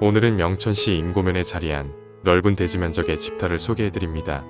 오늘은 명천시 인고면에 자리한 넓은 대지 면적의 집터를 소개해드립니다.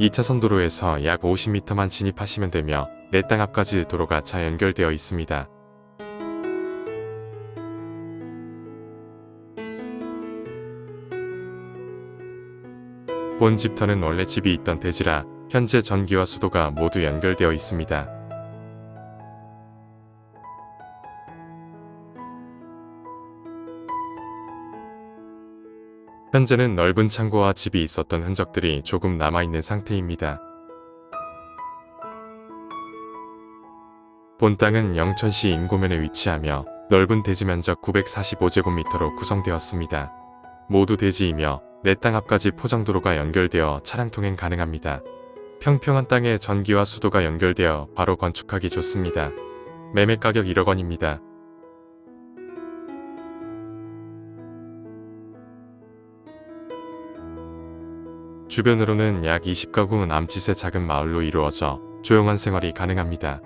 이차선 도로에서 약 50m만 진입하시면 되며 내 땅 앞까지 도로가 잘 연결되어 있습니다. 본 집터는 원래 집이 있던 대지라 현재 전기와 수도가 모두 연결되어 있습니다. 현재는 넓은 창고와 집이 있었던 흔적들이 조금 남아있는 상태입니다. 본 땅은 영천시 인고면에 위치하며 넓은 대지 면적 945제곱미터로 구성되었습니다. 모두 대지이며 내 땅 앞까지 포장도로가 연결되어 차량 통행 가능합니다. 평평한 땅에 전기와 수도가 연결되어 바로 건축하기 좋습니다. 매매 가격 1억 원입니다. 주변으로는 약 20가구 남짓의 작은 마을로 이루어져 조용한 생활이 가능합니다.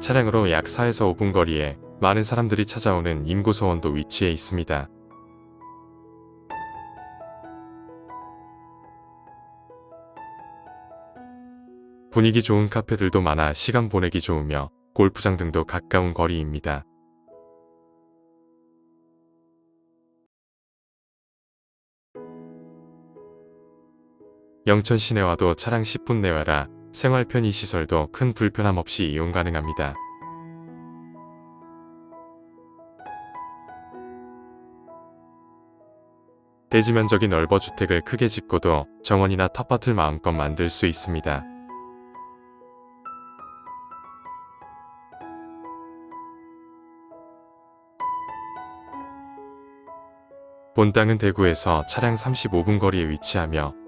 차량으로 약 4에서 5분 거리에 많은 사람들이 찾아오는 임고서원도 위치해 있습니다. 분위기 좋은 카페들도 많아 시간 보내기 좋으며 골프장 등도 가까운 거리입니다. 영천 시내와도 차량 10분 내외라 생활 편의 시설도 큰 불편함 없이 이용 가능합니다. 대지 면적이 넓어 주택을 크게 짓고도 정원이나 텃밭을 마음껏 만들 수 있습니다. 본 땅은 대구에서 차량 35분 거리에 위치하며